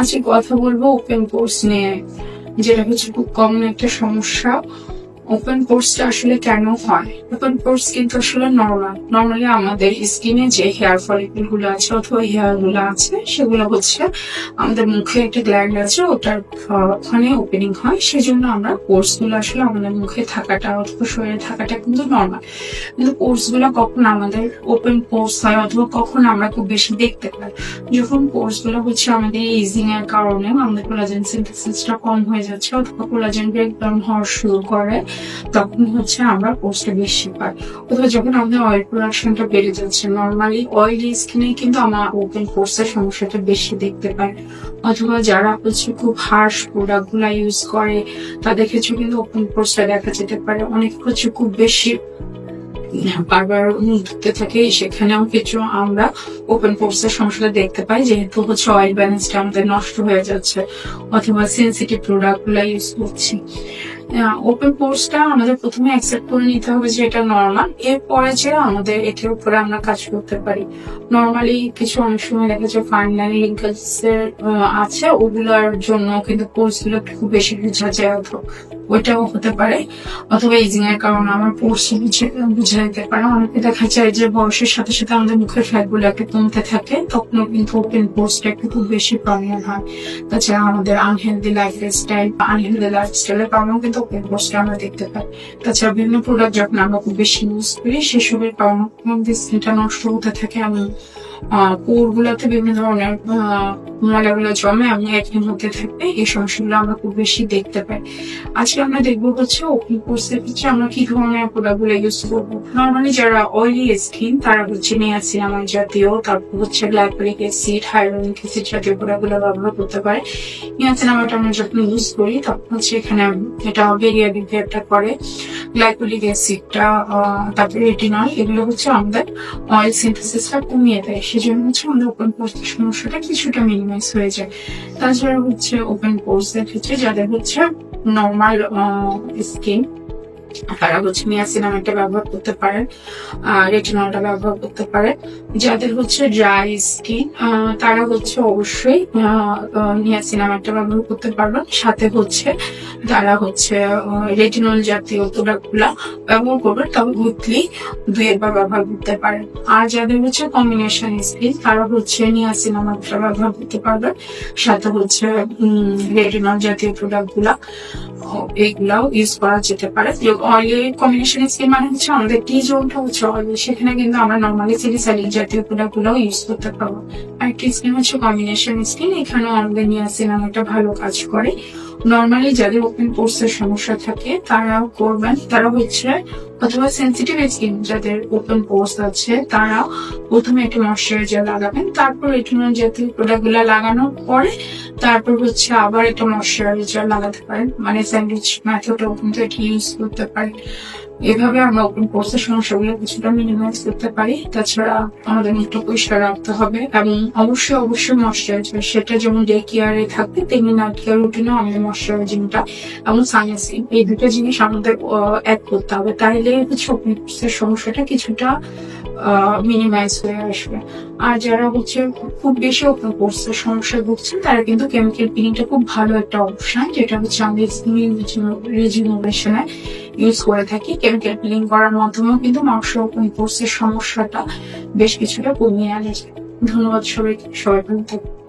আজকে কথা বলব ওপেন কোর্স নিয়ে যেটা হচ্ছে খুব কমন একটা সমস্যা। ওপেন কোর্সটা আসলে কেন হয়? ওপেন কোর্স কিন্তু আসলে নর্মাল নর্মালি আমাদের স্কিনে যে হেয়ার ফলিকলগুলো আছে অথবা হেয়ারগুলো আছে, সেগুলো হচ্ছে আমাদের মুখে একটা গ্ল্যান্ড আছে, ওটার ওখানে ওপেনিং হয়, সেজন্য আমরা কোর্সগুলো আসলে আমাদের মুখে থাকাটা অথবা শরীরে থাকাটা কিন্তু নর্মাল কিন্তু কোর্সগুলো কখন আমাদের ওপেন কোর্স হয় অথবা কখন আমরা খুব বেশি দেখতে পাই? যখন কোর্সগুলো হচ্ছে আমাদের ইজিং এর কারণে আমাদের কোলাজেন সিনথেসিসটা কম হয়ে যাচ্ছে, অথবা কোলাজেন ব্রেকডাউন হওয়া শুরু করে তখন হচ্ছে আমরা কোর্সটা বেশি পাই অথবা যখন আমাদের অয়েল প্রোডাকশনটা বেড়ে যাচ্ছে নর্মালি অয়েলি স্কিনে কিন্তু আমরা ওপেন কোর্সের সমস্যাটা বেশি দেখতে পাই। অথবা যারা হচ্ছে খুব হার্শ প্রোডাক্টগুলা ইউজ করে, তাদের ক্ষেত্রে কিন্তু ওপেন কোর্সটা দেখা যেতে পারে। অনেক হচ্ছে খুব বেশি বারবার ধুতে থাকে সেখানেও কিছু আমরা ওপেন কোর্সের সমস্যাটা দেখতে পাই, যেহেতু হচ্ছে অয়েল ব্যালেন্সটা আমাদের নষ্ট হয়ে যাচ্ছে, অথবা সেন্সিটিভ প্রোডাক্টগুলা ইউজ করছি। ওপেন কোর্সটা আমাদের প্রথমে অ্যাকসেপ্ট করে নিতে হবে যে এটা নর্মাল এরপরে যে আমাদের এটার উপরে আমরা কাজ করতে পারি। নর্মালি কিছু অনেক সময় দেখা যায় ফাইন লাইন এর আছে, ওগুলোর জন্য কিন্তু কোর্সগুলো একটু খুব বেশি বোঝা যায় ওইটাও হতে পারে। অথবা ইজিং এর কারণে আমার কোর্স বুঝে যেতে পারে। অনেকে দেখা যায় যে বয়সের সাথে সাথে আমাদের মুখের ফ্যাটগুলো একটু কমতে থাকে। তখনও কিন্তু ওপেন কোর্সটা একটু খুব বেশি প্রবলেম হয়। তাছাড়া আমাদের আনহেলদি লাইফ স্টাইল বা আনহেলদি লাইফ স্টাইলের কারণেও কিন্তু ওপেন কোর্সটা আমরা দেখতে পাই। তাছাড়া বিভিন্ন প্রোডাক্ট যখন আমরা খুব বেশি ইউজ করি, সেসবের কারণে স্কিনটা নষ্ট হতে থাকে। আমি পোর গুলাতে বিভিন্ন ধরনের ময়লাগুলো জমে এবং একই মধ্যে থাকে এই সমস্যাগুলো আমরা খুব বেশি দেখতে পাই। আজকে আমরা দেখব হচ্ছে ওপেন কোর্সের ক্ষেত্রে আমরা কি ধরনের প্রোডাক্টগুলো ইউজ করব। নর্মালি যারা অয়েলি স্কিন তারা হচ্ছে নিয়াসিনামাইড জাতীয়, তারপর হচ্ছে গ্লাইকোলিক অ্যাসিড হাইড্রোনিক অ্যাসিড জাতীয় প্রোডাক্টগুলো ব্যবহার করতে পারে। নিয়াসিনামাইড আমরা যখন ইউজ করি, তখন হচ্ছে এখানে এটা বেরিয়ে বিহেভটা করে। গ্লাইকোলিক অ্যাসিডটা তারপরে রেটিনল এগুলো হচ্ছে আমাদের অয়েল সিনথেসিসটা কমিয়ে দেয়। সেজন্য হচ্ছে আমাদের ওপেন পোর্সের সমস্যাটা কিছুটা মিনিমাইজ হয়ে যায়। তাছাড়া হচ্ছে ওপেন পোর্সের ক্ষেত্রে যাদের হচ্ছে নর্মাল স্কিন তারা হচ্ছে নিয়াসিনামাইডটা ব্যবহার করতে পারে রেটিনলটা ব্যবহার করতে পারে যাদের হচ্ছে ড্রাই স্কিন তারা হচ্ছে অবশ্যই নিয়াসিনামাইডটা ব্যবহার করতে পারবেন। সাথে হচ্ছে তারা হচ্ছে রেটিনল জাতীয় প্রোডাক্টগুলা ব্যবহার করবেন তবে উইকলি দুই একবার ব্যবহার করতে পারেন। আর যাদের হচ্ছে কম্বিনেশন স্কিন তারা হচ্ছে নিয়াসিনামাইডটা ব্যবহার করতে পারবেন। সাথে হচ্ছে রেটিনল জাতীয় প্রোডাক্টগুলা ও, এইগুলাও ইউজ করা যেতে পারে। অয়েলি কম্বিনেশন স্কিন মানে হচ্ছে আমাদের টি জোনটা হচ্ছে সেখানে কিন্তু আমরা নর্মালি জাতীয় প্রোডাক্ট গুলাও ইউজ করতে পারব। আরেকটি স্কিন হচ্ছে কম্বিনেশন স্কিন এখানেও আমাদের একটা ভালো কাজ করে। নর্মালি যাদের ওপেন পোর্সের সমস্যা থাকে, তারাও করবেন। তারা হচ্ছে অথবা সেন্সিটিভ স্কিন যাদের ওপেন পোর্স আছে তারা প্রথমে একটা ময়শ্চারাইজার লাগাবেন। তারপর এটুনাল জাতীয় প্রোডাক্টগুলা লাগানোর পরে তারপর হচ্ছে আবার একটা ময়শ্চারাইজার লাগাতে পারেন। মানে স্যান্ডউইচ মেথডও কিন্তু এটি ইউজ করতে পারেন। এভাবে আমরা ওপেন কোর্সের সমস্যাগুলো কিছুটা মিনিমাইজ করতে পারি। তাছাড়া আমাদের মুখটা পরিষ্কার রাখতে হবে এবং অবশ্যই অবশ্যই ময়শ্চারাইজার সেটা যেমন ডে কেয়ারে থাকবে, তেমনি নাইট কেয়ার রুটিনেও আমাদের ময়শ্চারাইজিংটা এবং সানস্ক্রিন এই দুটো জিনিস আমাদের অ্যাড করতে হবে। তাইলে হচ্ছে ওপেন কোর্সের সমস্যাটা কিছুটা মিনিমাইজ হয়ে আসবে। আর যারা হচ্ছে খুব বেশি ওপেন কোর্সের সমস্যায় ভুগছেন, তারা কিন্তু কেমিক্যাল পিলিংটা খুব ভালো একটা অপশন যেটা হচ্ছে আমি রিজিনোভেশনে ইউজ করে থাকি। কেমিক্যাল পিলিং করার মাধ্যমেও কিন্তু মাংস কোর্সের সমস্যাটা বেশ কিছুটা কমিয়ে আনা ধন্যবাদ সবাইকে, সবাই ভালো থাকবে